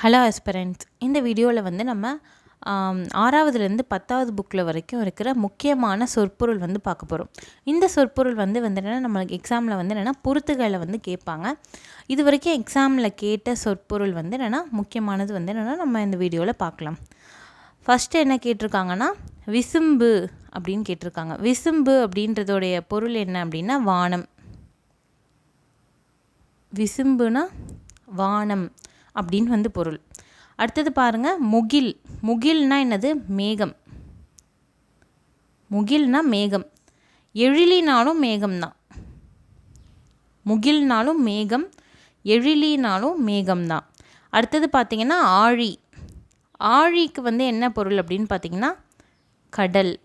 Hello aspirants. இந்த வீடியோவில் வந்து நம்ம ஆறாவதுலேருந்து பத்தாவது புக்கில் வரைக்கும் இருக்கிற முக்கியமான சொற்பொருள் வந்து பார்க்க போகிறோம் இந்த சொற்பொருள் வந்து வந்து என்னென்னா நம்மளுக்கு எக்ஸாமில் வந்து என்னென்னா பொருத்துகளை வந்து கேட்பாங்க. இது வரைக்கும் எக்ஸாமில் கேட்ட சொற்பொருள் வந்து என்னென்னா முக்கியமானது வந்து என்னென்னா நம்ம இந்த வீடியோவில் பார்க்கலாம். ஃபஸ்ட்டு என்ன கேட்டிருக்காங்கன்னா விசும்பு அப்படின்னு கேட்டிருக்காங்க. விசும்பு அப்படின்றதோடைய பொருள் என்ன அப்படின்னா வானம். விசும்புனா வானம். அப்படின்னு வந்து பொருள். அடுத்தது பாருங்கள் முகில். முகில்னா என்னது? மேகம். முகில்னா மேகம். எழிலினாலும் மேகம்தான். முகில்னாலும் மேகம் எழிலினாலும் மேகம்தான். அடுத்தது பார்த்தீங்கன்னா ஆழி. ஆழிக்கு வந்து என்ன பொருள் அப்படின்னு பார்த்தீங்கன்னா கடல்.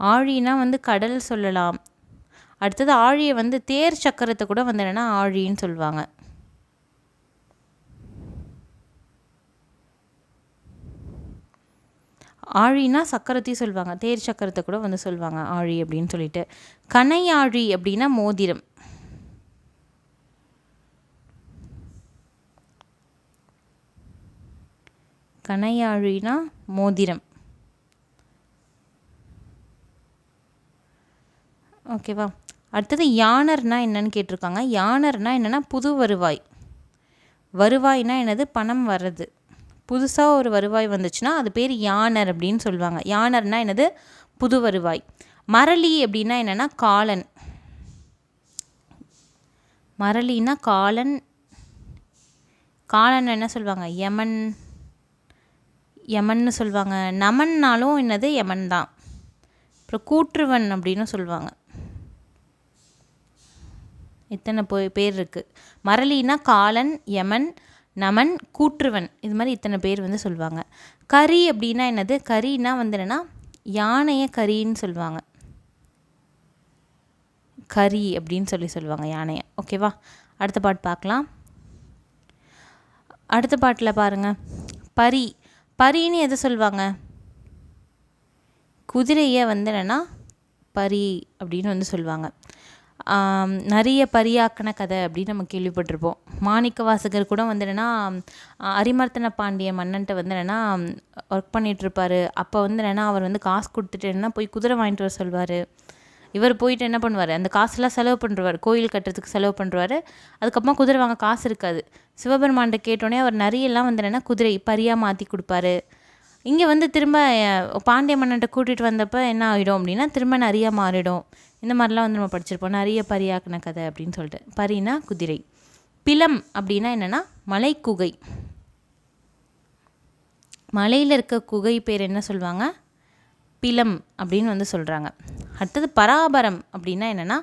ஆழினா வந்து கடல் சொல்லலாம். அடுத்தது ஆழியை வந்து தேர் சக்கரத்தை கூட வந்து என்னென்னா ஆழின்னு சொல்லுவாங்க. ஆழினா சக்கரத்தையும் சொல்லுவாங்க தேர் சக்கரத்தை கூட வந்து சொல்லுவாங்க ஆழி அப்படின்னு சொல்லிட்டு. கனையாழி அப்படின்னா மோதிரம். கனையாழினா மோதிரம். ஓகேவா அடுத்தது யானர்னா என்னன்னு கேட்டிருக்காங்க. யானர்னா என்னென்னா புது வருவாய். வருவாய்னா என்னது? பணம் வர்றது. புதுசாக ஒரு வருவாய் வந்துச்சுன்னா அது பேர் யானர் அப்படின்னு சொல்லுவாங்க. யானர்னா என்னது? புது வருவாய். மரளி அப்படின்னா என்னென்னா காலன். மரளின்னா காலன். காலன் என்ன சொல்லுவாங்க? யமன். யமன்னு சொல்லுவாங்க. நமன்னாலும் என்னது? யமன் தான். அப்புறம் கூற்றுவன் அப்படின்னு சொல்லுவாங்க. இத்தனை போய் பேர் இருக்குது மரளின்னா காலன் யமன் நமன் கூற்றுவன். இது மாதிரி இத்தனை பேர் வந்து சொல்லுவாங்க கரி அப்படின்னா என்னது? கரின்னா வந்து என்னென்னா யானையை கரின்னு சொல்லுவாங்க கரி அப்படின்னு சொல்லி சொல்லுவாங்க யானையை. ஓகேவா அடுத்த பாட்டு பார்க்கலாம். அடுத்த பாட்டில் பாருங்கள் பரி. பரின்னு எதை சொல்லுவாங்க குதிரையை வந்து என்னென்னா பரி அப்படின்னு வந்து சொல்லுவாங்க நிறைய பரியாக்கின கதை அப்படின்னு நம்ம கேள்விப்பட்டிருப்போம். மாணிக்க வாசகர் கூட வந்து என்னென்னா அரிமர்த்தன பாண்டிய மன்னன்ட்ட வந்து என்னென்னா ஒர்க் பண்ணிகிட்ருப்பாரு அப்போ வந்து என்னென்னா அவர் வந்து காசு கொடுத்துட்டு என்னன்னா போய் குதிரை வாங்கிட்டு வர சொல்வார். இவர் போயிட்டு என்ன பண்ணுவார்? அந்த காசுலாம் செலவு பண்ணுறாரு கோயில் கட்டுறதுக்கு செலவு பண்ணுறாரு அதுக்கப்புறமா குதிரை வாங்க காசு இருக்காது. சிவபெருமான்கிட்ட கேட்டோடனே அவர் நிறையெல்லாம் வந்து என்னென்னா குதிரை பரியாக மாற்றி கொடுப்பாரு. இங்கே வந்து திரும்ப பாண்டிய மன்னன்ட்ட கூட்டிகிட்டு வந்தப்போ என்ன ஆகிடும் அப்படின்னா திரும்ப நிறைய மாறிடும். இந்த மாதிரிலாம் வந்து நம்ம படிச்சிருப்போம். நிறைய பரியாக்கின கதை அப்படின்னு சொல்லிட்டு. பரினா குதிரை. பிலம் அப்படின்னா என்னென்னா மலைக்குகை மலையில் இருக்க குகை பேர் என்ன சொல்லுவாங்க? பிலம் அப்படின்னு வந்து சொல்கிறாங்க அடுத்தது பராபரம் அப்படின்னா என்னென்னா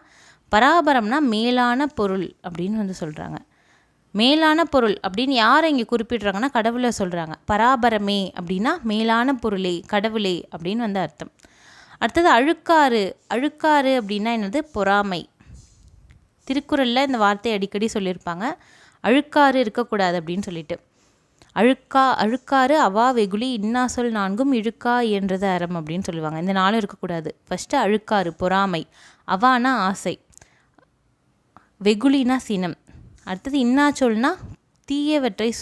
பராபரம்னா மேலான பொருள் அப்படின்னு வந்து சொல்கிறாங்க மேலான பொருள் அப்படின்னு யாரை இங்கே குறிப்பிடுறாங்கன்னா கடவுளை சொல்கிறாங்க பராபரமே அப்படின்னா மேலான பொருளே கடவுளே அப்படின்னு வந்து அர்த்தம். அடுத்தது அழுக்காறு. அழுக்காறு அப்படின்னா என்னது? பொறாமை. திருக்குறளில் இந்த வார்த்தையை அடிக்கடி சொல்லியிருப்பாங்க. அழுக்காறு இருக்கக்கூடாது அப்படின்னு சொல்லிட்டு. அழுக்கா அழுக்காறு அவா வெகுளி இன்னா சொல் நான்கும் இழுக்கா என்றது அறம் அப்படின்னு சொல்லுவாங்க. இந்த நாளும் இருக்கக்கூடாது. ஃபஸ்ட்டு அழுக்காறு பொறாமை. அவானா ஆசை. வெகுளினா சினம். அடுத்தது இன்னா சொல்னா தீயவற்றை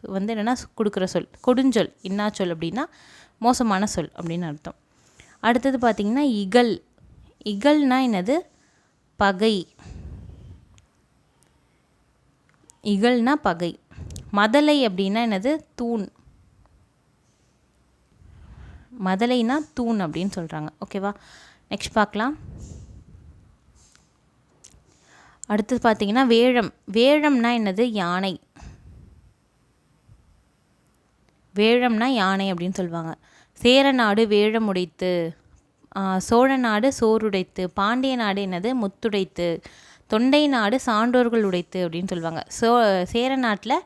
வந்து என்னென்னா கொடுக்குற சொல். கொடுஞ்சொல். இன்னா சொல் அப்படின்னா மோசமான சொல் அப்படின்னு அர்த்தம். அடுத்தது பார்த்திங்கன்னா இகல். இகல்னா என்னது? பகை. இகல்னா பகை. மதலை அப்படின்னா என்னது? தூண். மதலைனா தூண் அப்படின்னு சொல்கிறாங்க ஓகேவா? நெக்ஸ்ட் பார்க்கலாம் அடுத்தது பார்த்தீங்கன்னா வேழம். வேழம்னா என்னது? யானை. வேழம்னா யானை அப்படின்னு சொல்லுவாங்க. சேர நாடு வேழம் உடைத்து சோழ நாடு சோறுடைத்து பாண்டிய நாடு என்னது? முத்துடைத்து தொண்டை நாடு சான்றோர்கள் உடைத்து அப்படின்னு சொல்லுவாங்க. சோ சேர நாட்டில்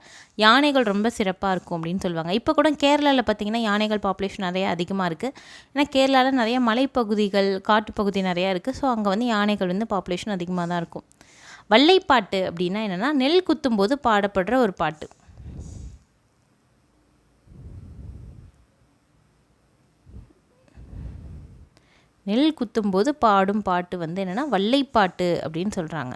யானைகள் ரொம்ப சிறப்பாக இருக்கும் அப்படின்னு சொல்லுவாங்க. இப்போ கூட கேரளாவில் பார்த்தீங்கன்னா யானைகள் பாப்புலேஷன் நிறைய அதிகமாக இருக்குது ஏன்னா கேரளாவில் நிறைய மலைப்பகுதிகள் காட்டுப்பகுதி நிறையா இருக்குது ஸோ அங்கே வந்து யானைகள் வந்து பாப்புலேஷன் அதிகமாக தான் இருக்கும். வள்ளைப்பாட்டு அப்படின்னா என்னென்னா நெல் குத்தும்போது பாடப்படுற ஒரு பாட்டு. நெல் குத்தும்போது பாடும் பாட்டு வந்து என்னென்னா வல்லைப்பாட்டு அப்படின்னு சொல்கிறாங்க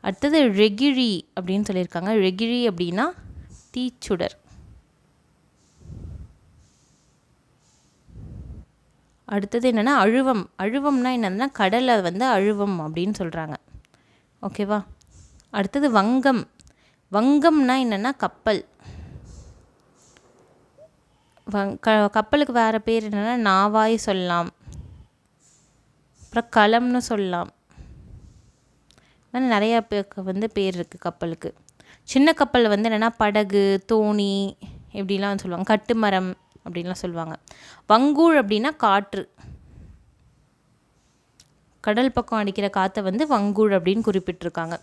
அடுத்தது ரெகிழி அப்படின்னு சொல்லியிருக்காங்க. ரெகிழி அப்படின்னா தீச்சுடர். அடுத்தது என்னென்னா அழுவம். அழுவம்னா என்னதுன்னா கடலை வந்து அழுவம் அப்படின்னு சொல்கிறாங்க ஓகேவா அடுத்தது வங்கம். வங்கம்னா என்னென்னா கப்பல். வங் க கப்பலுக்கு வேறு பேர் என்னென்னா நாவாய் சொல்லலாம். அப்புறம் களம்னு சொல்லலாம். நிறையா பேருக்கு வந்து பேர் இருக்குது கப்பலுக்கு. சின்ன கப்பல் வந்து என்னென்னா படகு தோணி இப்படிலாம் சொல்லுவாங்க. கட்டுமரம். அப்படின்லாம் சொல்லுவாங்க. வங்கூழ் அப்படின்னா காற்று. கடல் பக்கம் அடிக்கிற காற்றை வந்து வங்கூழ் அப்படின்னு குறிப்பிட்டிருக்காங்க.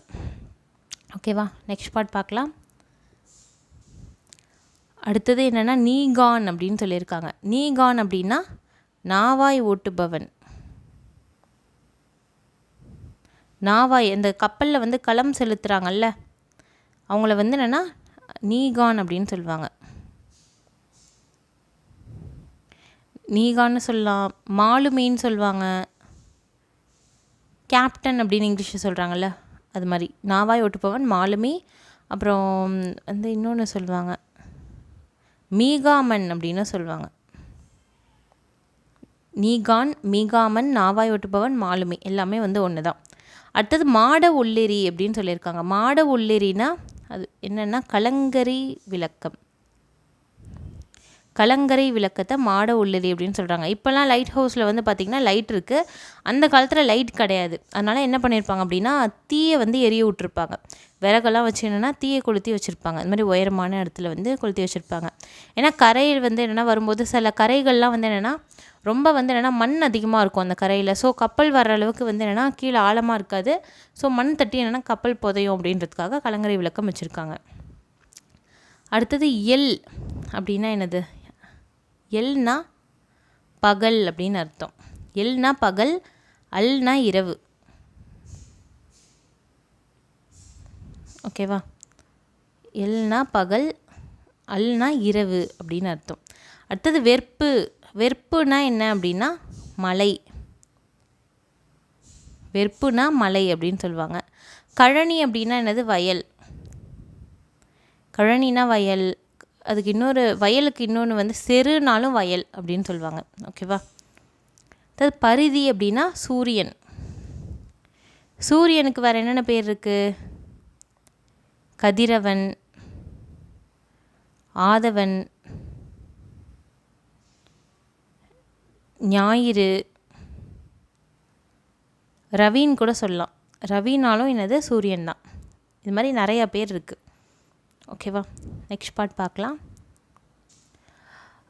ஓகேவா நெக்ஸ்ட் பார்ட் பார்க்கலாம். அடுத்தது என்னென்னா நீகான் அப்படின்னு சொல்லியிருக்காங்க. நீகான் அப்படின்னா நாவாய் ஓட்டுபவன். நாவாய் இந்த கப்பலில் வந்து களம் செலுத்துகிறாங்கல்ல அவங்கள வந்து என்னென்னா நீகான் அப்படின்னு சொல்லுவாங்க. நீகான்னு சொல்லலாம் மாலுமின்னு சொல்லுவாங்க கேப்டன் அப்படின்னு இங்கிலீஷில் சொல்கிறாங்கல்ல அது மாதிரி. நாவாய் ஓட்டுப்பவன் மாலுமி அப்புறம் வந்து இன்னொன்று சொல்லுவாங்க மீகாமன் அப்படின்னு சொல்லுவாங்க நீகான் மீகாமன் நாவாய் ஓட்டுப்பவன் மாலுமி எல்லாமே வந்து ஒன்று தான் அடுத்தது மாட உள்ளிரி அப்படின்னு சொல்லியிருக்காங்க. மாட உள்ளிரினா அது என்னென்னா கலங்கரி விளக்கம். கலங்கரை விளக்கத்தை மாட உள்ளது அப்படின்னு சொல்கிறாங்க இப்போல்லாம் லைட் ஹவுஸில் வந்து பார்த்திங்கன்னா லைட் இருக்குது அந்த காலத்தில் லைட் கிடையாது. அதனால் என்ன பண்ணியிருப்பாங்க அப்படின்னா தீயை வந்து எரிய விட்ருப்பாங்க விறகெல்லாம் வச்சு என்னென்னா தீயை கொளுத்தி வச்சுருப்பாங்க. இந்த மாதிரி உயரமான இடத்துல வந்து கொளுத்தி வச்சுருப்பாங்க. ஏன்னா கரையில் வந்து என்னென்னா வரும்போது சில கரைகள்லாம் வந்து என்னென்னா ரொம்ப வந்து என்னென்னா மண் அதிகமாக இருக்கும் அந்த கரையில். ஸோ கப்பல் வர்ற அளவுக்கு வந்து என்னென்னா கீழே ஆழமாக இருக்காது. ஸோ மண் தட்டி என்னென்னா கப்பல் புதையும் அப்படின்றதுக்காக கலங்கரை விளக்கம் வச்சுருக்காங்க. அடுத்தது எல் அப்படின்னா என்னது? எல்னா பகல் அப்படின்னு அர்த்தம். எல்னா பகல் அல்னா இரவு. ஓகேவா எல்னா பகல் அல்னா இரவு அப்படின்னு அர்த்தம். அடுத்தது வெறுப்பு வெறுப்புனா என்ன அப்படின்னா மலை. வெறுப்புனா மலை அப்படின்னு சொல்லுவாங்க. கழனி அப்படின்னா என்னது? வயல். கழனினா வயல். அதுக்கு இன்னொரு வயலுக்கு இன்னொன்று வந்து செருனாலும் வயல் அப்படின்னு சொல்லுவாங்க. ஓகேவா அதாவது பரிதி அப்படின்னா சூரியன். சூரியனுக்கு வேறு என்னென்ன பேர் இருக்குது கதிரவன் ஆதவன் ஞாயிறு ரவின்னு கூட சொல்லலாம். ரவினாலும் என்னது? சூரியன் தான். இது மாதிரி நிறையா பேர் இருக்குது ஓகேவா? நெக்ஸ்ட் பார்ட் பார்க்கலாம்.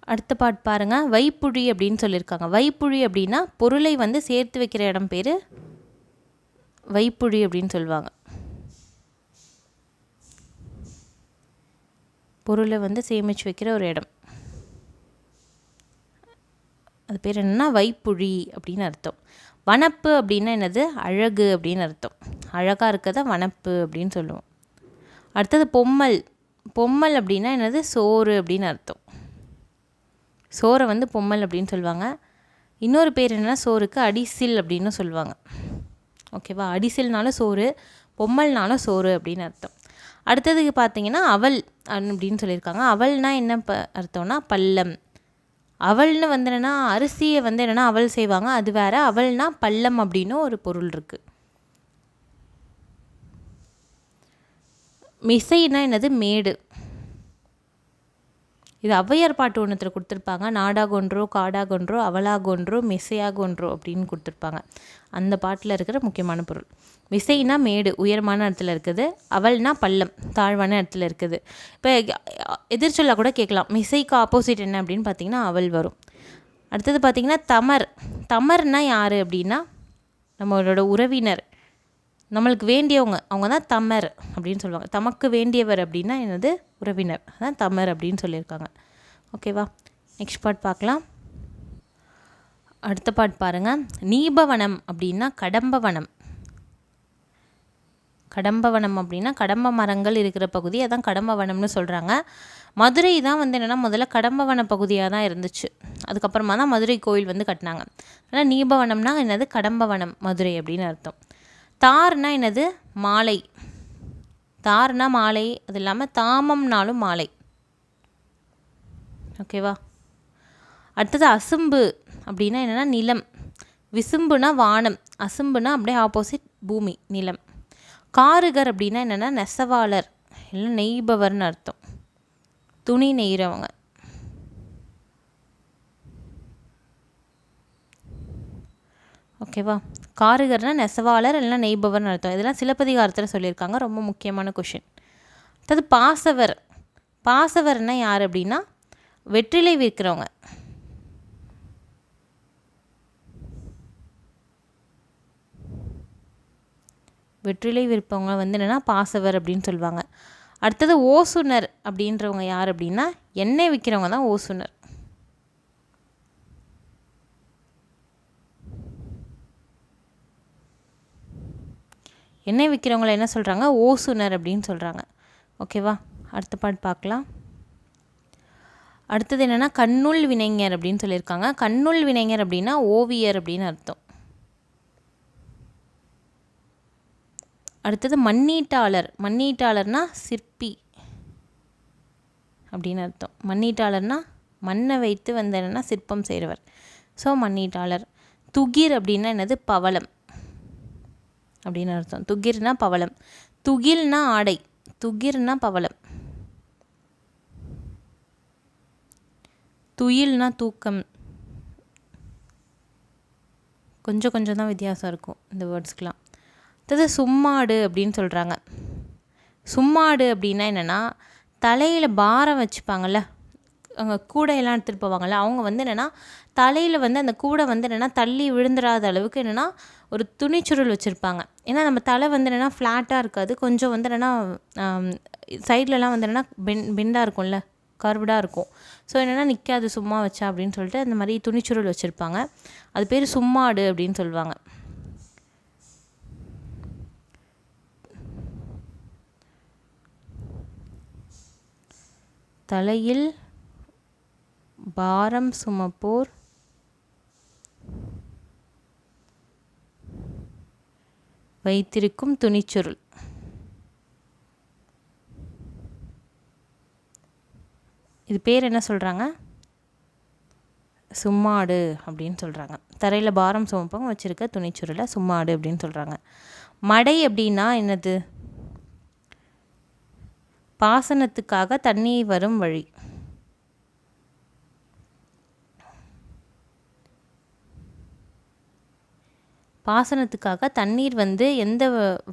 அடுத்த பாட் பாருங்கள் வைப்புழி அப்படின்னு சொல்லியிருக்காங்க. வைப்புழி அப்படின்னா பொருளை வந்து சேர்த்து வைக்கிற இடம் பேர் வைப்புழி அப்படின்னு சொல்லுவாங்க. பொருளை வந்து சேமித்து வைக்கிற ஒரு இடம். அது பேர் என்னென்னா வைப்புழி அப்படின்னு அர்த்தம். வனப்பு அப்படின்னா என்னது? அழகு அப்படின்னு அர்த்தம். அழகாக இருக்கத வனப்பு அப்படின்னு சொல்லுவோம். அடுத்தது பொம்மல். பொம்மல் அப்படின்னா என்னது? சோறு அப்படின்னு அர்த்தம். சோறை வந்து பொம்மல் அப்படின்னு சொல்லுவாங்க. இன்னொரு பேர் என்னென்னா சோறுக்கு அடிசில் அப்படின்னு சொல்லுவாங்க. ஓகேவா? அடிசில்னாலும் சோறு பொம்மல்னாலும் சோறு அப்படின்னு அர்த்தம். அடுத்ததுக்கு பார்த்தீங்கன்னா அவல் அப்படின்னு சொல்லியிருக்காங்க. அவல்னால் என்ன ப அர்த்தம்னா பள்ளம். அவல்னு வந்து என்னென்னா அரிசியை வந்து என்னென்னா அவல் செய்வாங்க. அது வேறு. அவல்னா பள்ளம் அப்படின்னு ஒரு பொருள் இருக்குது மிசைனா என்னது? மேடு. இது ஔவையார் பாட்டு ஒன்றுத்தில் கொடுத்துருப்பாங்க. நாடாகொன்றோ காடாகொன்றோ அவளாகொன்றோ மிசையாகொன்றோ அப்படின்னு கொடுத்துருப்பாங்க. அந்த பாட்டில் இருக்கிற முக்கியமான பொருள். மிசைனா மேடு உயரமான இடத்துல இருக்குது. அவள்னா பள்ளம் தாழ்வான இடத்துல இருக்குது. இப்போ எதிர்ச்சொல்லாக கூட கேட்கலாம். மிசைக்கு ஆப்போசிட் என்ன அப்படின்னு பார்த்தீங்கன்னா அவள் வரும். அடுத்தது பார்த்திங்கன்னா தமர். தமர்னா யார் அப்படின்னா நம்மளோட உறவினர். நம்மளுக்கு வேண்டியவங்க அவங்க தான் தமர் அப்படின்னு சொல்லுவாங்க. தமக்கு வேண்டியவர் அப்படின்னா என்னது? உறவினர். அதான் தமர் அப்படின்னு சொல்லியிருக்காங்க. ஓகேவா நெக்ஸ்ட் பார்ட் பார்க்கலாம். அடுத்த பாட் பாருங்கள் நீபவனம் அப்படின்னா கடம்பவனம். கடம்பவனம் அப்படின்னா கடம்ப மரங்கள் இருக்கிற பகுதி அதான் கடம்பவனம்னு சொல்கிறாங்க மதுரை தான் வந்து என்னென்னா முதல்ல கடம்பவன பகுதியாக தான் இருந்துச்சு. அதுக்கப்புறமா தான் மதுரை கோயில் வந்து கட்டினாங்க. ஆனால் நீபவனம்னா என்னது? கடம்பவனம் மதுரை அப்படின்னு அர்த்தம். தார்னா என்னது? மாலை. தார்னா மாலை அது இல்லாமல் தாமம்னாலும் மாலை. ஓகேவா அடுத்தது அசும்பு. அப்படின்னா என்னென்னா நிலம். விசும்புனா வானம். அசும்புனா அப்படியே ஆப்போசிட் பூமி நிலம். காருகர் அப்படின்னா என்னென்னா நெசவாளர். இல்லை நெய்பவர்னு அர்த்தம். துணி நெய்கிறவங்க ஓகேவா காருகர்னா நெசவாளர் இல்லைனா நெய்பவர்னு அர்த்தம். இதெல்லாம் சிலப்பதிகாரத்தில் சொல்லியிருக்காங்க. ரொம்ப முக்கியமான கொஷின் அடுத்தது பாசவர். பாசவர்னால் யார் அப்படின்னா வெற்றிலை விற்கிறவங்க. வெற்றிலை விற்பவங்க வந்து என்னென்னா பாசவர் அப்படின்னு சொல்லுவாங்க. அடுத்தது ஓசுனர் அப்படின்றவங்க யார் அப்படின்னா எண்ணெய் விற்கிறவங்க தான் ஓசுனர். எண்ணெய் விற்கிறவங்கள என்ன சொல்கிறாங்க ஓசுனர் அப்படின்னு சொல்கிறாங்க ஓகேவா அடுத்த பாட்டு பார்க்கலாம். அடுத்தது என்னென்னா கண்ணுள் வினைஞர் அப்படின்னு சொல்லியிருக்காங்க. கண்ணுள் வினைஞர் அப்படின்னா ஓவியர் அப்படின்னு அர்த்தம். அடுத்தது மண்ணீட்டாளர். மண்ணீட்டாளர்னா சிற்பி அப்படின்னு அர்த்தம். மண்ணீட்டாளர்னா மண்ணை வைத்து வந்த என்னென்னா சிற்பம் செய்கிறவர் ஸோ மண்ணீட்டாளர். துகிர் அப்படின்னா என்னது? பவளம். அப்படின்னு அர்த்தம். துகிர்னா பவளம். துகில்னா ஆடை. துகிர்னா பவளம். துயில்னா தூக்கம். கொஞ்சம் கொஞ்சம் தான் வித்தியாசம் இருக்கும் இந்த வேர்ட்ஸ்க்கெலாம் அடுத்தது சும்மாடு அப்படின்னு சொல்கிறாங்க சும்மாடு அப்படின்னா என்னென்னா தலையில் பாரம் வச்சுப்பாங்கள்ல அங்கே கூடையெல்லாம் எடுத்துகிட்டு போவாங்கள்ல அவங்க வந்து என்னென்னா தலையில் வந்து அந்த கூடை வந்து என்னென்னா தள்ளி விழுந்துடாத அளவுக்கு என்னென்னா ஒரு துணிச்சுருள் வச்சுருப்பாங்க. ஏன்னா நம்ம தலை வந்து என்னென்னா ஃப்ளாட்டாக இருக்காது. கொஞ்சம் வந்து என்னென்னா சைட்லலாம் வந்து என்னென்னா பென் பெண்டாக இருக்கும்ல கர்வ்டாக இருக்கும். ஸோ என்னென்னா நிற்காது சும்மா வச்சா அப்படின்னு சொல்லிட்டு அந்த மாதிரி துணிச்சுருள் வச்சுருப்பாங்க. அது பேர் சும்மாடு அப்படின்னு சொல்லுவாங்க. தலையில் பாரம் சுமப்போர் வைத்திருக்கும் துணிச்சுருள். இது பேர் என்ன சொல்கிறாங்க சும்மாடு அப்படின்னு சொல்கிறாங்க தரையில் பாரம் சுமப்பவங்க வச்சுருக்க துணிச்சுருளை சும்மாடு அப்படின்னு சொல்கிறாங்க மடை அப்படின்னா என்னது? பாசனத்துக்காக தண்ணி வரும் வழி. பாசனத்துக்காக தண்ணீர் வந்து எந்த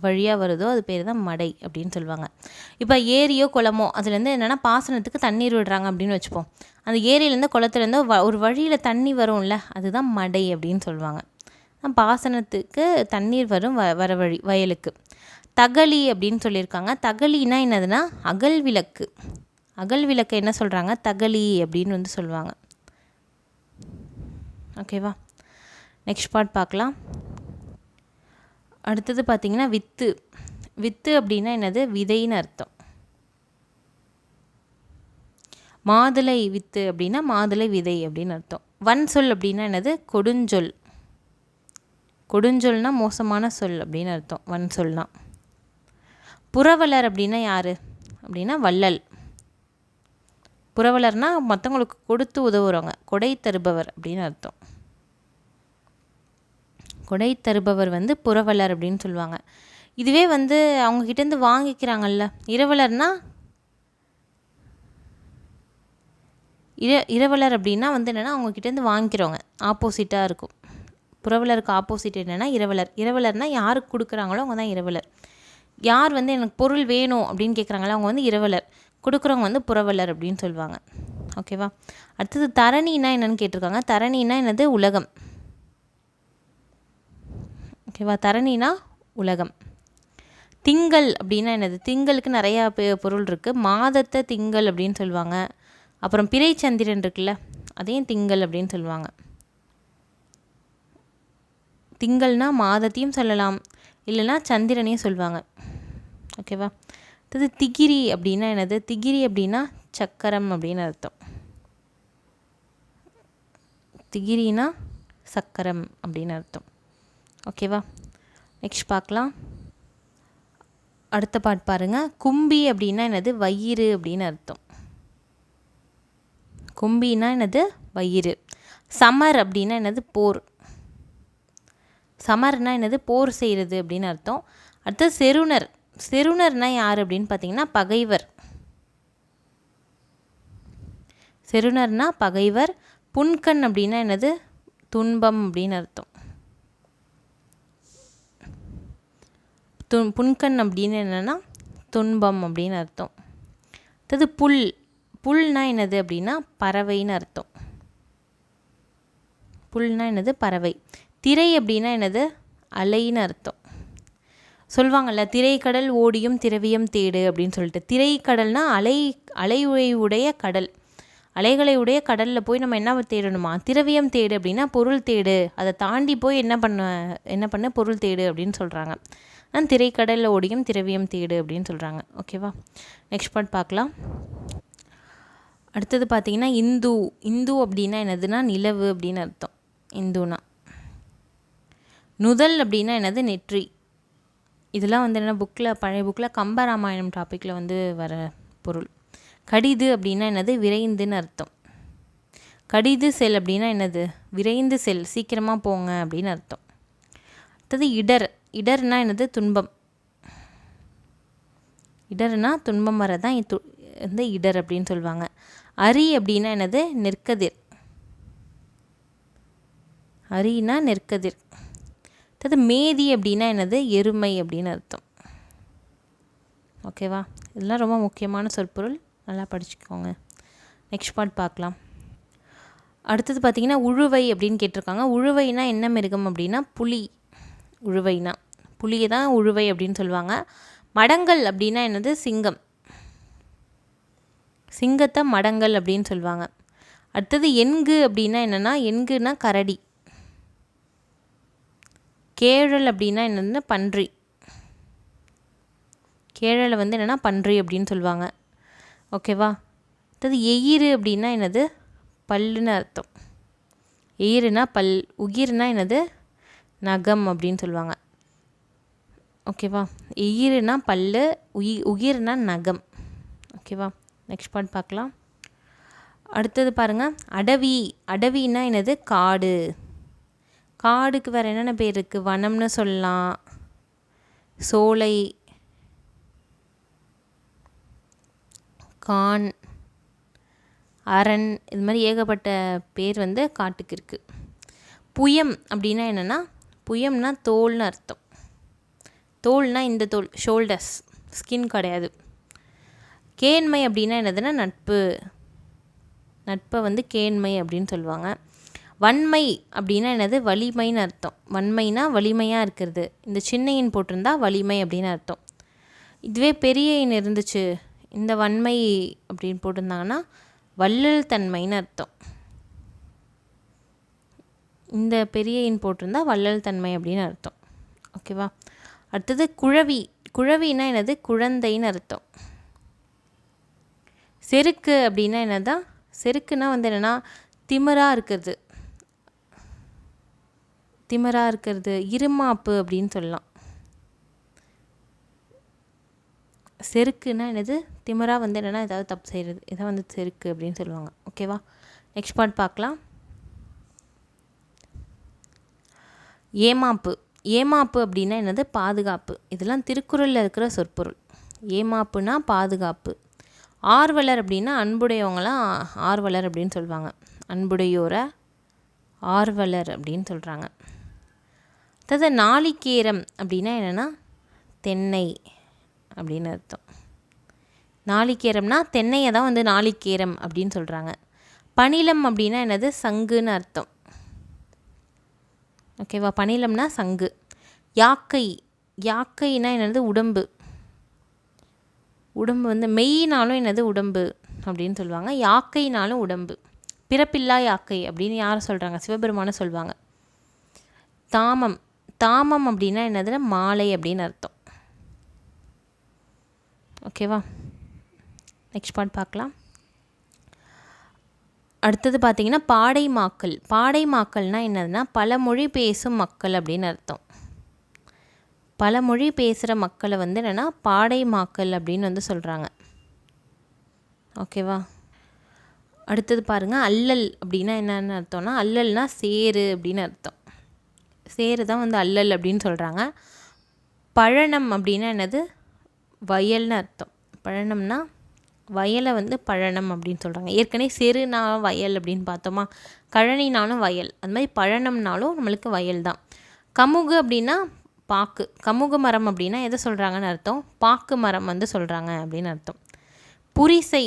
வழியாக வருதோ அது பேர் தான் மடை அப்படின்னு சொல்லுவாங்க. இப்போ ஏரியோ குளமோ அதுலேருந்து என்னென்னா பாசனத்துக்கு தண்ணீர் விடுறாங்க அப்படின்னு வச்சுப்போம். அந்த ஏரியிலேருந்து குளத்துலேருந்து வ ஒரு வழியில் தண்ணி வரும்ல அதுதான் மடை அப்படின்னு சொல்லுவாங்க. பாசனத்துக்கு தண்ணீர் வரும் வ வர வழி வயலுக்கு. தகழி அப்படின்னு சொல்லியிருக்காங்க. தகளினா என்னதுன்னா அகல் விளக்கு. அகல் விளக்கு என்ன சொல்கிறாங்க தகழி அப்படின்னு வந்து சொல்லுவாங்க. ஓகேவா? நெக்ஸ்ட் பார்ட் பார்க்கலாம். அடுத்தது பார்த்திங்கன்னா வித்து. வித்து அப்படின்னா என்னது? விதைன்னு அர்த்தம். மாதுளை வித்து அப்படின்னா மாதுளை விதை அப்படின்னு அர்த்தம். வன் சொல் அப்படின்னா என்னது? கொடுஞ்சொல். கொடுஞ்சொல்னா மோசமான சொல் அப்படின்னு அர்த்தம். வன் சொல்னா. புறவலர் அப்படின்னா யார்? அப்படின்னா வள்ளல். புறவலர்னால் மற்றவங்களுக்கு கொடுத்து உதவுறவங்க. கொடை தருபவர் அப்படின்னு அர்த்தம். கொடை தருபவர் வந்து புறவலர் அப்படின்னு சொல்லுவாங்க. இதுவே வந்து அவங்கக்கிட்டேருந்து வாங்கிக்கிறாங்கல்ல. இரவலர்னா? இர இரவலர் அப்படின்னா வந்து என்னென்னா அவங்கக்கிட்டேருந்து வாங்கிக்கிறவங்க. ஆப்போசிட்டாக இருக்கும். புறவலருக்கு ஆப்போசிட் என்னென்னா இரவலர். இரவலர்னால் யாருக்கு கொடுக்குறாங்களோ அவங்க தான் இரவலர். யார் வந்து எனக்கு பொருள் வேணும் அப்படின்னு கேட்குறாங்களோ அவங்க வந்து இரவலர். கொடுக்குறவங்க வந்து புறவலர் அப்படின்னு சொல்லுவாங்க. ஓகேவா? அடுத்தது தரணினா என்னென்னு கேட்டிருக்காங்க. தரணினா என்னது? உலகம். ஓகேவா? தரணினா உலகம். திங்கள் அப்படின்னா என்னது? திங்களுக்கு நிறையா பொருள் இருக்குது மாதத்தை திங்கள் அப்படின்னு சொல்லுவாங்க. அப்புறம் பிறை சந்திரன் இருக்குல்ல அதையும் திங்கள் அப்படின்னு சொல்லுவாங்க. திங்கள்னால் மாதத்தையும் சொல்லலாம். இல்லைன்னா சந்திரனையும் சொல்லுவாங்க. ஓகேவா? அடுத்தது திகிரி அப்படின்னா என்னது? திகிரி அப்படின்னா சக்கரம் அப்படின்னு அர்த்தம். திகிரினா சக்கரம் அப்படின்னு அர்த்தம். ஓகேவா? நெக்ஸ்ட் பார்க்கலாம். அடுத்த பாட்டு பாருங்கள் கும்பி அப்படின்னா என்னது? வயிறு அப்படின்னு அர்த்தம். கும்பின்னா என்னது? வயிறு. சமர் அப்படின்னா என்னது? போர். சமர்னா என்னது? போர் செய்கிறது அப்படின்னு அர்த்தம். அடுத்தது செருணர். செருணர்னா யார் அப்படின்னு பார்த்தீங்கன்னா பகைவர். செருணர்னா பகைவர். புன்கண் அப்படின்னா என்னது? துன்பம் அப்படின்னு அர்த்தம். து புன்கண் அப்படின்னு என்னென்னா துன்பம் அப்படின்னு அர்த்தம். அடுத்தது புல். புல்னா என்னது அப்படின்னா பறவைன்னு அர்த்தம். புல்னா என்னது? பறவை. திரை அப்படின்னா என்னது? அலைன்னு அர்த்தம். சொல்லுவாங்கள்ல திரைக்கடல் ஓடியும் திரவியம் தேடு அப்படின்னு சொல்லிட்டு. திரைக்கடல்னா அலை அலையுறை உடைய கடல். அலைகளை உடைய கடலில் போய் நம்ம என்ன தேடணுமா? திரவியம் தேடு அப்படின்னா பொருள் தேடு. அதை தாண்டி போய் என்ன பண்ண என்ன பண்ண? பொருள் தேடு அப்படின்னு சொல்கிறாங்க நான் திரைக்கடலில் ஓடியும் திரவியம் தேடு அப்படின்னு சொல்கிறாங்க ஓகேவா நெக்ஸ்ட் பார்ட் பார்க்கலாம். அடுத்தது பார்த்தீங்கன்னா இந்து இந்து அப்படின்னா என்னதுன்னா நிலவு அப்படின்னு அர்த்தம். இந்துனா நுதல் அப்படின்னா என்னது? நெற்றி. இதெல்லாம் வந்து என்ன புக்கில் பழைய புக்கில் கம்பராமாயணம் டாப்பிக்கில் வந்து வர பொருள். கடிது அப்படின்னா என்னது? விரைந்துன்னு அர்த்தம். கடிது செல் அப்படின்னா என்னது? விரைந்து செல். சீக்கிரமாக போங்க அப்படின்னு அர்த்தம். அடுத்தது இடர். இடர்னா என்னது? துன்பம். இடர்னா துன்பம் வரதான் வந்து இடர் அப்படின்னு சொல்லுவாங்க அரி அப்படின்னா என்னது? நெற்கதிர். அரினா நெற்கதிர். அடுத்தது மேதி அப்படின்னா என்னது? எருமை அப்படின்னு அர்த்தம். ஓகேவா? இதெல்லாம் ரொம்ப முக்கியமான சொற்பொருள். நல்லா படிச்சுக்கோங்க. நெக்ஸ்ட் பார்ட் பார்க்கலாம். அடுத்தது பார்த்திங்கன்னா உழுவை அப்படின்னு கேட்டிருக்காங்க. உழுவைனா என்ன மிருகம் அப்படின்னா புலி. உழுவைனா. புலியை தான் உழுவை அப்படின்னு சொல்லுவாங்க. மடங்கள் அப்படின்னா என்னது? சிங்கம். சிங்கத்தை மடங்கள் அப்படின்னு சொல்லுவாங்க. அடுத்தது எண்கு அப்படின்னா என்னென்னா எண்குனா கரடி. கேழல் அப்படின்னா என்னென்னா பன்றி. கேழலை வந்து என்னென்னா பன்றி அப்படின்னு சொல்லுவாங்க. ஓகேவா அடுத்தது எயிறு அப்படின்னா என்னது? பல்லுன்னு அர்த்தம். எயிறுனா பல் உகிர்னா என்னது? நகம் அப்படின்னு சொல்லுவாங்க. ஓகேவா எயிர்னா பல் உயி உயிர்னா நகம். ஓகேவா நெக்ஸ்ட் பார்ட் பார்க்கலாம். அடுத்தது பாருங்கள் அடவி. அடவின்னா என்னது? காடு. காடுக்கு வேறு என்னென்ன பேர் இருக்குது வனம்னு சொல்லலாம். சோலை. கான். அரண். இது மாதிரி ஏகப்பட்ட பேர் வந்து காட்டுக்கு இருக்குது புயம் அப்படின்னா என்னென்னா புயம்னா தோல்னு அர்த்தம். தோல்னால் இந்த தோல் ஷோல்டர்ஸ் ஸ்கின் கிடையாது. கேண்மை அப்படின்னா என்னதுன்னா நட்பு. நட்பை வந்து கேண்மை அப்படின்னு சொல்லுவாங்க. வன்மை அப்படின்னா என்னது? வலிமைன்னு அர்த்தம். வன்மைனா வலிமையாக இருக்கிறது. இந்த சின்னையின் போட்டிருந்தா வலிமை அப்படின்னு அர்த்தம். இதுவே பெரிய இன் இருந்துச்சு. இந்த வன்மை அப்படின்னு போட்டிருந்தாங்கன்னா வள்ளல் தன்மைன்னு அர்த்தம். இந்த பெரிய இன் போட்டிருந்தா வள்ளல் தன்மை அப்படின்னு அர்த்தம். ஓகேவா? அடுத்தது குழவி. குழவினா என்னது? குழந்தைன்னு அர்த்தம். செருக்கு அப்படின்னா என்னதான் செருக்குன்னா வந்து என்னென்னா திமிராக இருக்கிறது. திமிராக இருக்கிறது. இருமாப்பு அப்படின்னு சொல்லலாம். செருக்குன்னா என்னது? திமிராக வந்து என்னென்னா ஏதாவது தப்பு செய்கிறது இதை வந்து செருக்கு அப்படின்னு சொல்லுவாங்க. ஓகேவா? நெக்ஸ்ட் பார்ட் பார்க்கலாம். ஏமாப்பு. ஏமாப்பு அப்படின்னா என்னது? பாதுகாப்பு. இதெல்லாம் திருக்குறளில் இருக்கிற சொற்பொருள். ஏமாப்புனா பாதுகாப்பு. ஆர்வலர் அப்படின்னா அன்புடையவங்களாம் ஆர்வலர் அப்படின்னு சொல்லுவாங்க அன்புடையோரை ஆர்வலர் அப்படின்னு சொல்கிறாங்க அதாவது நாளிக்கேரம் அப்படின்னா என்னென்னா? தென்னை அப்படின்னு அர்த்தம். நாளிக்கேரம்னா தென்னையை தான் வந்து நாளிக்கேரம் அப்படின்னு சொல்கிறாங்க பணிலம் அப்படின்னா என்னது? சங்குன்னு அர்த்தம். ஓகேவா? பணிலம்னா சங்கு. யாக்கை யாக்கைனா என்னது? உடம்பு. உடம்பு வந்து மெய்னாலும் என்னது? உடம்பு அப்படின்னு சொல்லுவாங்க. யாக்கைனாலும் உடம்பு. பிறப்பில்லா யாக்கை அப்படின்னு யாரை சொல்கிறாங்க சிவபெருமானை சொல்லுவாங்க தாமம். தாமம் அப்படின்னா என்னதுன்னா மாலை அப்படின்னு அர்த்தம். ஓகேவா? நெக்ஸ்ட் பாட் பார்க்கலாம். அடுத்தது பார்த்திங்கன்னா பாடை மாக்கள் பாடை மாக்கள்னால் என்னதுன்னா பல மொழி பேசும் மக்கள் அப்படின்னு அர்த்தம். பல மொழி பேசுகிற மக்களை வந்து என்னென்னா பாடை மாக்கள் அப்படின்னு வந்து சொல்கிறாங்க ஓகேவா? அடுத்தது பாருங்கள் அல்லல் அப்படின்னா என்னென்னு அர்த்தம்னா அல்லல்னா சேரு அப்படின்னு அர்த்தம். சேரு தான் வந்து அல்லல் அப்படின்னு சொல்கிறாங்க பழனம் அப்படின்னா என்னது? வயல்னு அர்த்தம். பழனம்னா வயலை வந்து பழனம் அப்படின்னு சொல்கிறாங்க ஏற்கனவே செருனா வயல் அப்படின்னு பார்த்தோமா? கழனினாலும் வயல். அது மாதிரி பழனம்னாலும் நம்மளுக்கு வயல் தான். கமுகு அப்படின்னா பாக்கு. கமுகு மரம் அப்படின்னா எதை சொல்கிறாங்கன்னு அர்த்தம்? பாக்கு மரம் வந்து சொல்கிறாங்க அப்படின்னு அர்த்தம். புரிசை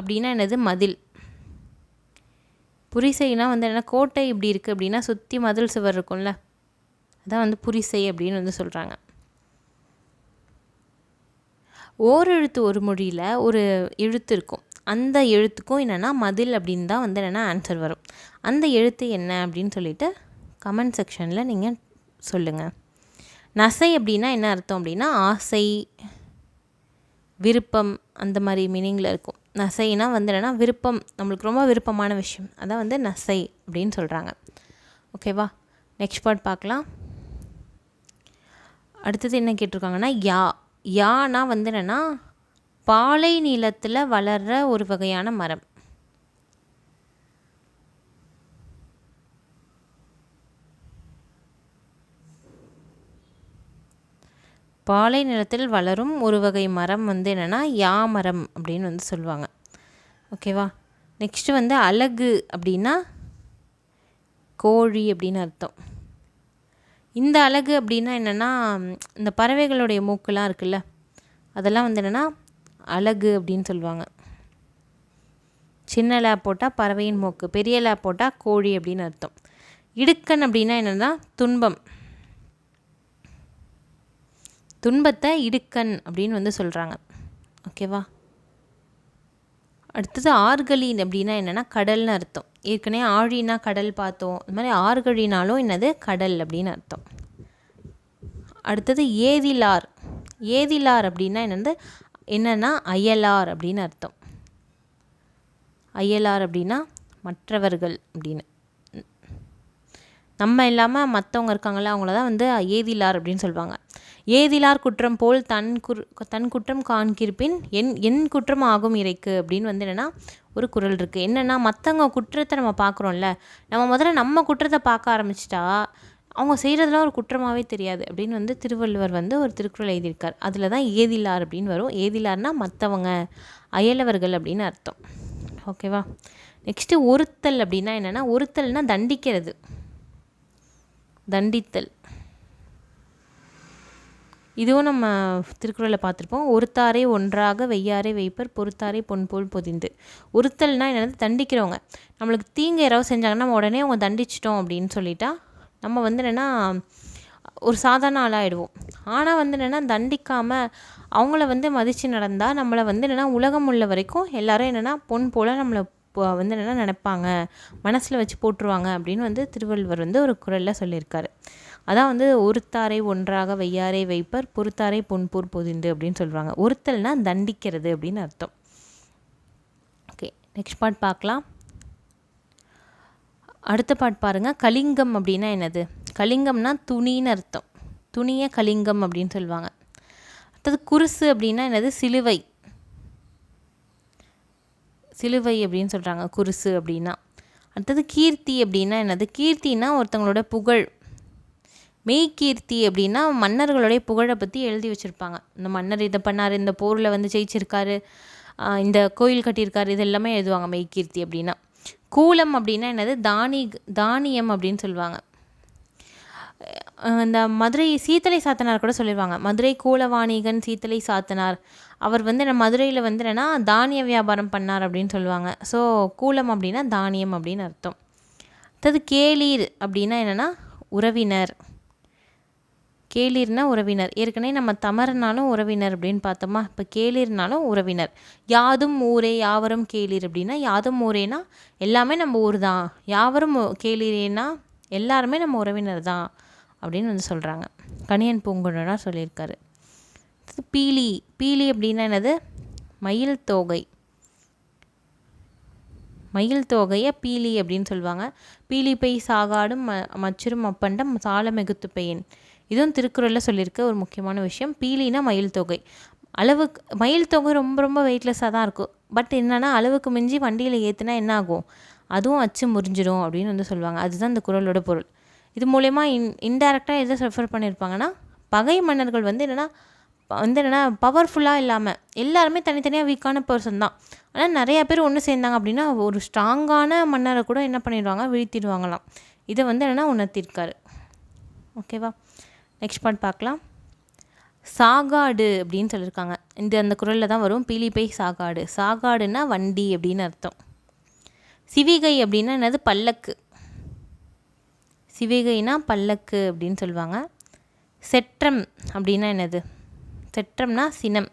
அப்படின்னா என்னது? மதில். புரிசைனா வந்து என்ன? கோட்டை இப்படி இருக்குது அப்படின்னா சுற்றி மதில் சுவர் இருக்கும்ல. அதான் வந்து புரிசை அப்படின்னு வந்து சொல்கிறாங்க ஓரெழுத்து ஒரு மொழியில் ஒரு எழுத்து இருக்கும். அந்த எழுத்துக்கும் என்னென்னா மதில் அப்படின்னு தான் வந்து என்னென்னா ஆன்சர் வரும். அந்த எழுத்து என்ன அப்படின்னு சொல்லிட்டு கமெண்ட் செக்ஷனில் நீங்கள் சொல்லுங்கள் நசை அப்படின்னா என்ன அர்த்தம் அப்படின்னா ஆசை விருப்பம் அந்த மாதிரி மீனிங்கில் இருக்கும். நசைனா வந்து என்னென்னா விருப்பம் நம்மளுக்கு ரொம்ப விருப்பமான விஷயம். அதான் வந்து நசை அப்படின்னு சொல்கிறாங்க ஓகேவா நெக்ஸ்ட் பார்ட் பார்க்கலாம். அடுத்தது என்ன கேட்டிருக்காங்கன்னா யா. யானா வந்து என்னென்னா பாலை நிலத்தில் வளர்கிற ஒரு வகையான மரம். பாலை நிலத்தில் வளரும் ஒரு வகை மரம் வந்து என்னென்னா யா மரம் அப்படின்னு வந்து சொல்லுவாங்க. ஓகேவா நெக்ஸ்ட்டு வந்து அழகு அப்படின்னா கோழி அப்படின்னு அர்த்தம். இந்த அழகு அப்படின்னா என்னென்னா இந்த பறவைகளுடைய மூக்கெலாம் இருக்குல்ல அதெல்லாம் வந்து என்னென்னா அழகு அப்படின்னு சொல்லுவாங்க. சின்ன லேப் போட்டால் பறவையின் மூக்கு பெரிய லேப் போட்டால் கோழி அப்படின்னு அர்த்தம். இடுக்கன் அப்படின்னா என்னென்னா துன்பம். துன்பத்தை இடுக்கன் அப்படின்னு வந்து சொல்கிறாங்க ஓகேவா? அடுத்தது ஆர்கலின் அப்படின்னா என்னென்னா கடல்னு அர்த்தம். ஏற்கனவே ஆழினா கடல் பார்த்தோம். அது மாதிரி ஆர்கழினாலும் என்னது? கடல் அப்படின்னு அர்த்தம். அடுத்தது ஏதிலார். ஏதிலார் அப்படின்னா என்னது? என்னென்னா அயலார் அப்படின்னு அர்த்தம். அயலார் அப்படின்னா மற்றவர்கள் அப்படின்னு. நம்ம இல்லாமல் மற்றவங்க இருக்காங்களா அவங்கள தான் வந்து ஏதிலார் அப்படின்னு சொல்லுவாங்க. ஏதிலார் குற்றம் போல் தன் குர் தன் குற்றம் காண்கிருப்பின் என் என் குற்றம் ஆகும் இறைக்கு அப்படின்னு வந்து என்னென்னா ஒரு குரல் இருக்குது என்னென்னா மற்றவங்க குற்றத்தை நம்ம பார்க்குறோம்ல நம்ம முதல்ல நம்ம குற்றத்தை பார்க்க ஆரம்பிச்சிட்டா அவங்க செய்கிறதுலாம் ஒரு குற்றமாகவே தெரியாது அப்படின்னு வந்து திருவள்ளுவர் வந்து ஒரு திருக்குறள் எழுதியிருக்கார். அதில் தான் ஏதிலார் அப்படின்னு வரும். ஏதிலார்னா மற்றவங்க அயலவர்கள் அப்படின்னு அர்த்தம். ஓகேவா நெக்ஸ்ட்டு ஒருத்தல் அப்படின்னா என்னென்னா ஒருத்தல்னால் தண்டிக்கிறது. தண்டித்தல். இதுவும் நம்ம திருக்குறளில் பார்த்துருப்போம். ஒருத்தாரை ஒன்றாக வெய்யாரை வைப்பர் பொறுத்தாரை பொன் போல் பொதிந்து. ஒருத்தல்னால் என்னது? தண்டிக்கிறவங்க. நம்மளுக்கு தீங்கு யாராவது செஞ்சாங்கன்னா நம்ம உடனே அவங்க தண்டிச்சிட்டோம் அப்படின்னு சொல்லிட்டா நம்ம வந்து என்னென்னா ஒரு சாதாரண ஆளாகிடுவோம் ஆனால் வந்து என்னென்னா தண்டிக்காமல் அவங்கள வந்து மதித்து நடந்தால் நம்மளை வந்து என்னென்னா உலகம் உள்ள வரைக்கும் எல்லோரும் என்னென்னா பொன் போல் நம்மளை வந்து என்னென்னா நினைப்பாங்க. மனசில் வச்சு போட்டுருவாங்க அப்படின்னு வந்து திருவள்ளுவர் வந்து ஒரு குரலில் சொல்லியிருக்காரு. அதான் வந்து ஒருத்தாரை ஒன்றாக வையாரை வைப்பர் பொறுத்தாரை பொன்பூர் பொதிந்து அப்படின்னு சொல்கிறாங்க ஒருத்தல்னா தண்டிக்கிறது அப்படின்னு அர்த்தம். ஓகே நெக்ஸ்ட் பாட் பார்க்கலாம். அடுத்த பாட் பாருங்கள் கலிங்கம் அப்படின்னா என்னது? கலிங்கம்னா துணின்னு அர்த்தம். துணியை கலிங்கம் அப்படின்னு சொல்லுவாங்க. அடுத்தது குருசு அப்படின்னா என்னது? சிலுவை. சிலுவை அப்படின்னு சொல்கிறாங்க குருசு அப்படின்னா. அடுத்தது கீர்த்தி அப்படின்னா என்னது? கீர்த்தின்னா ஒருத்தவங்களோட புகழ். மெய்கீர்த்தி அப்படின்னா மன்னர்களுடைய புகழை பற்றி எழுதி வச்சுருப்பாங்க. இந்த மன்னர் இதை பண்ணார் இந்த போரில் வந்து ஜெயிச்சிருக்காரு இந்த கோயில் கட்டியிருக்காரு இது எல்லாமே எழுதுவாங்க மெய்கீர்த்தி அப்படின்னா. கூலம் அப்படின்னா என்னது? தானி தானியம் அப்படின்னு சொல்லுவாங்க. இந்த மதுரை சீத்தலை சாத்தனார் கூட சொல்லிடுவாங்க மதுரை கூலவாணிகன் சீத்தலை சாத்தனார். அவர் வந்து நம்ம மதுரையில் வந்து என்னென்னா தானிய வியாபாரம் பண்ணார் அப்படின்னு சொல்லுவாங்க. ஸோ கூலம் அப்படின்னா தானியம் அப்படின்னு அர்த்தம். அடுத்தது கேளீர் அப்படின்னா என்னென்னா உறவினர். கேளிர்னா உறவினர். ஏற்கனவே நம்ம தமரனாலும் உறவினர் அப்படின்னு பார்த்தோமா? இப்போ கேளிர்னாலும் உறவினர். யாதும் ஊரே யாவரும் கேளிர் அப்படின்னா யாதும் ஊரேனா எல்லாமே நம்ம ஊர் தான். யாவரும் கேளிரேனா எல்லாருமே நம்ம உறவினர் தான் அப்படின்னு வந்து சொல்கிறாங்க கணியன் பூங்குழனார் சொல்லியிருக்காரு. பீலி பீலி அப்படின்னா என்னது? மயில் தோகை. மயில் தோகையை பீலி அப்படின்னு சொல்லுவாங்க. பீலி பை சாகாடும் ம மச்சிரும் அப்பண்டம் சால மிகுத்து பெயின். இதுவும் திருக்குறளில் சொல்லியிருக்க ஒரு முக்கியமான விஷயம். பீலினா மயில் தொகை. அளவுக்கு மயில் தொகை ரொம்ப ரொம்ப வெயிட்லெஸ்ஸாக தான் இருக்கும். பட் என்னென்னா அளவுக்கு மிஞ்சி வண்டியில் ஏற்றுனா என்ன ஆகும்? அதுவும் அச்சு முறிஞ்சிடும் அப்படின்னு வந்து சொல்லுவாங்க. அதுதான் இந்த குரலோட பொருள். இது மூலயமா இன் இன்டெரக்டாக எதை ரெஃபர் பண்ணியிருப்பாங்கன்னா பகை மன்னர்கள் வந்து என்னென்னா வந்து என்னென்னா பவர்ஃபுல்லாக இல்லாமல் எல்லாருமே தனித்தனியாக வீக்கான பர்சன் தான். ஆனால் நிறையா பேர் ஒன்று சேர்ந்தாங்க அப்படின்னா ஒரு ஸ்ட்ராங்கான மன்னரை கூட என்ன பண்ணிடுவாங்க? வீழ்த்திடுவாங்களாம். இதை வந்து என்னென்னா உணர்த்திருக்காரு. ஓகேவா நெக்ஸ்ட் பார்ட் பார்க்கலாம். சாகாடு அப்படின்னு சொல்லியிருக்காங்க இந்த அந்த குரலில் தான் வரும். பீலிப்பை சாகாடு. சாகாடுன்னா வண்டி அப்படின்னு அர்த்தம். சிவிகை அப்படின்னா என்னது? பல்லக்கு. சிவிகைனா பல்லக்கு அப்படின்னு சொல்லுவாங்க. செற்றம் அப்படின்னா என்னது? செற்றம்னா சினம்.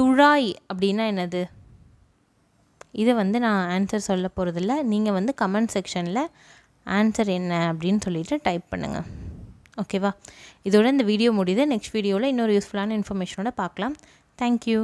துழாய் அப்படின்னா என்னது? இதை வந்து நான் ஆன்சர் சொல்ல போகிறதில்ல நீங்கள் வந்து கமெண்ட் செக்ஷனில் ஆன்சர் என்ன அப்படின்னு சொல்லிவிட்டு டைப் பண்ணுங்கள் ஓகேவா இதோட இந்த வீடியோ முடியுது. நெக்ஸ்ட் வீடியோவில் இன்னொரு யூஸ்ஃபுல்லான இன்ஃபர்மேஷனோட பார்க்கலாம். தேங்க்யூ